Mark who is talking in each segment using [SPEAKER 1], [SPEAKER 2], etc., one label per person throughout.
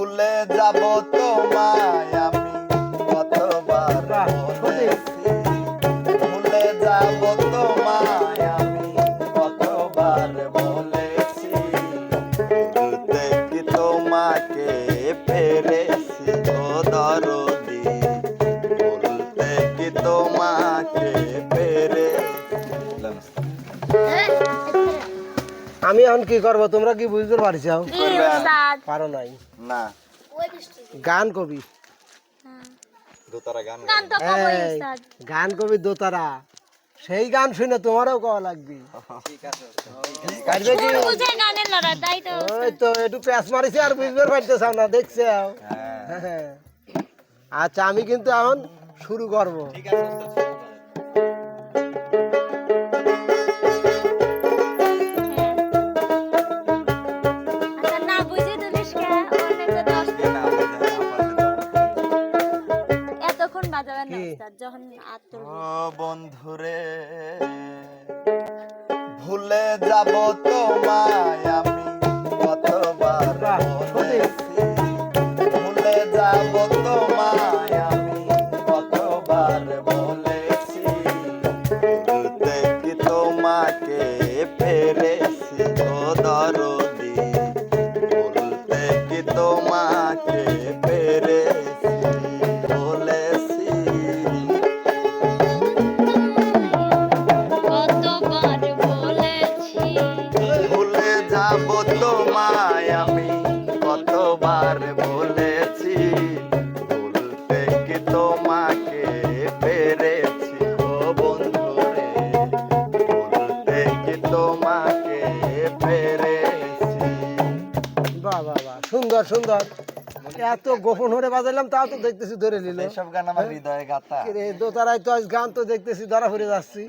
[SPEAKER 1] ভুলে যাব তোমায়। আমি
[SPEAKER 2] এখন কি করব? তোমরা কি বুঝতে পারছাও পারো নাই।
[SPEAKER 1] না।
[SPEAKER 2] গান কবি।
[SPEAKER 1] গান
[SPEAKER 2] কবি দোতারা। সেই গান শুনে তোমারও কওয়া লাগবে। ওই তো একটু প্যাস মারিছে আর বুঝতে পারতেছ না দেখছে
[SPEAKER 1] হ্যাঁ।
[SPEAKER 2] হ্যাঁ। আচ্ছা আমি কিন্তু এখন শুরু করব। সুন্দর। এত গোপন হরে বাজাইলাম তাও তো দেখতেছি ধরে নিল।
[SPEAKER 1] সব গান আমার হৃদয়ে
[SPEAKER 2] গাতা দোতারায় তো আজ গান তো দেখতেছি ধরা ফিরে যাচ্ছি।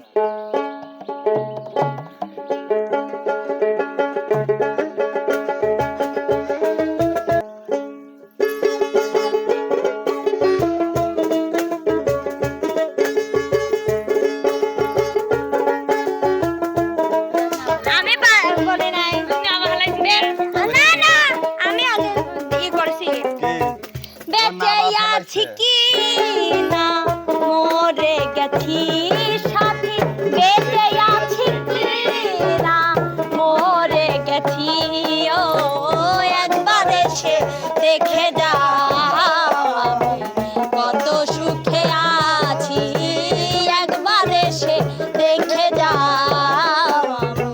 [SPEAKER 3] দেখে যাও আমি কত সুখে আছি একবার এসে দেখে যাও আমি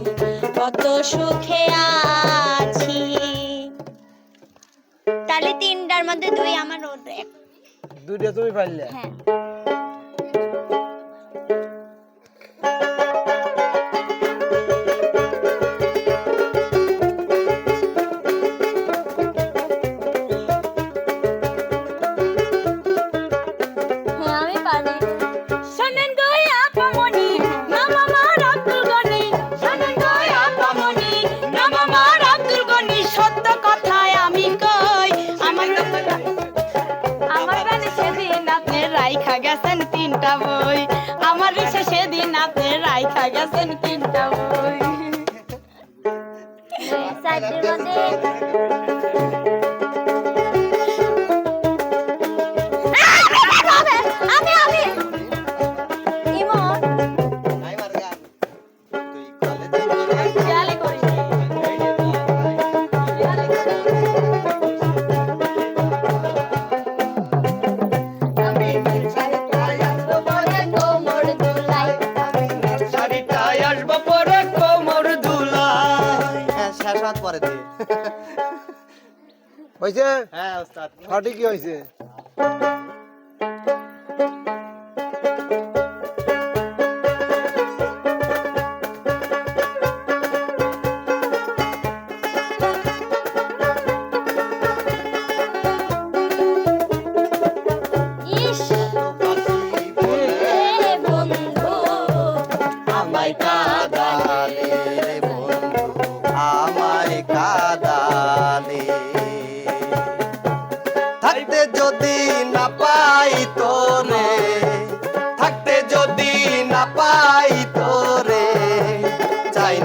[SPEAKER 3] কত সুখে আছি। তাহলে তিনটার মধ্যে দুই আমার ওর এক
[SPEAKER 2] দুইটা তুমি পাইলে
[SPEAKER 3] হ্যাঁ হ্যাঁ, গেছেন তিনটা বই। আমার রিক্সা সেদিন আপনি রাইখা গেছেন তিনটা বই।
[SPEAKER 2] হয়েছে?
[SPEAKER 1] হ্যাঁ
[SPEAKER 2] সঠিকই হয়েছে।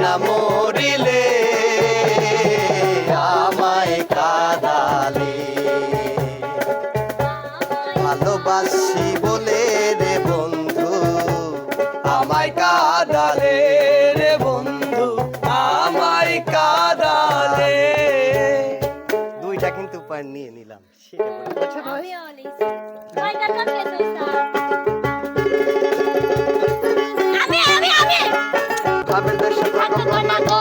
[SPEAKER 1] না মরিলে, আমায় কাদালে। ভালোবাসি বলে রে বন্ধু, আমায় কাদালে বন্ধু, আমায় কাদালে। দুইটা কিন্তু উপায় নিয়ে নিলাম ভাবের দেশে থাকো
[SPEAKER 3] কন্যা গো।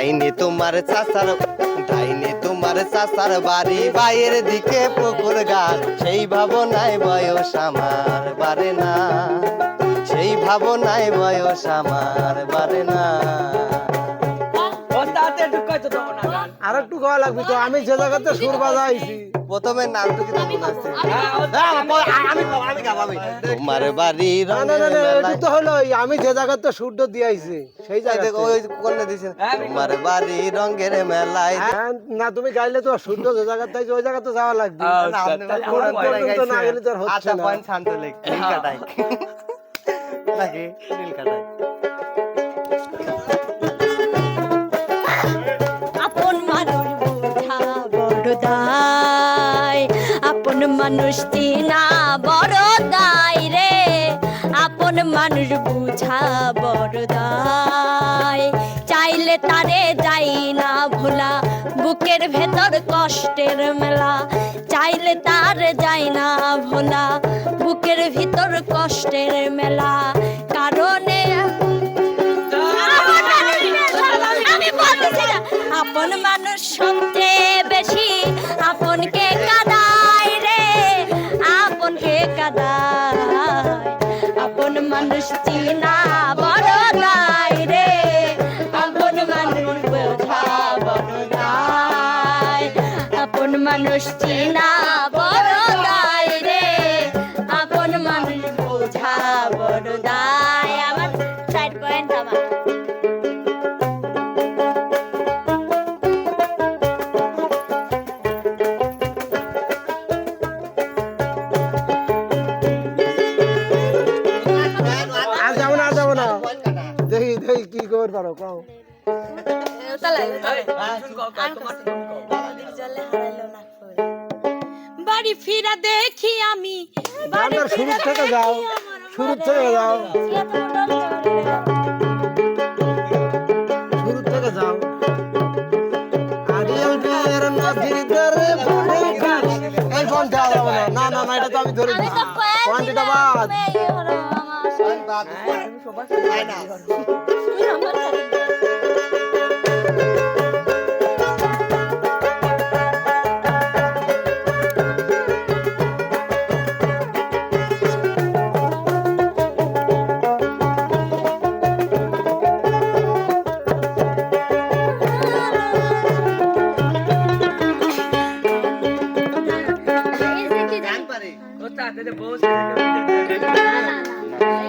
[SPEAKER 1] ডাইনে তোমার চাচার, ডাইনে তোমার চাচার বাড়ি বাইরের দিকে পুকুর গাছ। সেই ভাবনায় বয়স আমার বারে না। সেই ভাবনায় বয়স আমার বারে না।
[SPEAKER 2] আর একটু গাওয়া লাগবে তো আমি যে জায়গাতে সুর বাজাইছি।
[SPEAKER 1] প্রথমে নামটুকু তো মনে আছে হ্যাঁ, আমি আমি গাবামি তোমার বাড়ি
[SPEAKER 2] না না না এটা তো হলো আমি যে জায়গাতে সুরটা দিয়েছি সেই
[SPEAKER 1] এই
[SPEAKER 2] জায়গাতে।
[SPEAKER 1] দেখো, ওই কোনে দিছেন তোমার বাড়ি রঙের মেলায়
[SPEAKER 2] হ্যাঁ, না তুমি গাইলে তো সুরটা যে জায়গাতে আছে ওই জায়গাতে যাওয়া লাগবে।
[SPEAKER 1] না, আপনি
[SPEAKER 2] না গেলে তো হচ্ছে
[SPEAKER 1] আচ্ছা, পয়েন্ট শান্ত লেখ, নীল কাটাই। নাকি? নীল কাটাই।
[SPEAKER 3] বড় দায় আপন মানুষ চিনা বড় দায় রে। আপন মানুষ বুঝা বড় দায় চাইলে তারে যাই না ভোলা, বুকের ভেতর কষ্টের মেলা। চাইলে তার যাই না ভোলা, বুকের ভিতর কষ্টের মেলা। আপন মানুষ সবচেয়ে বেশি, আপনকে কাদায় রে, আপনকে কাদায়। আপন মানুষ চিনা আপন মানুষ বোঝা আপন মানুষ চিনা বড় বাড়ি ফিরা দেখি আমি।
[SPEAKER 2] গানটার শুরু থেকে যাও। শুরু থেকে যাও। শুরু থেকে যাও। আরিয়াল বিয়ের নদীর ধারে বড় গাছ। এই না। না না না এটা তো আমি ধরে দিচ্ছি কোয়ান্টিটা বাদ।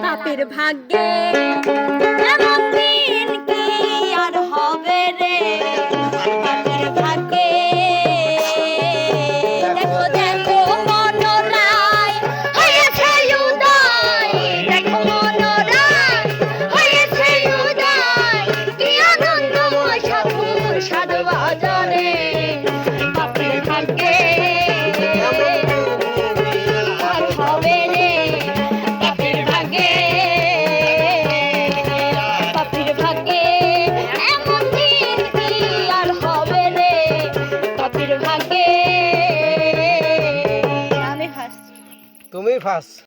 [SPEAKER 3] বাপের ভাগ্যে
[SPEAKER 2] ফার্স্ট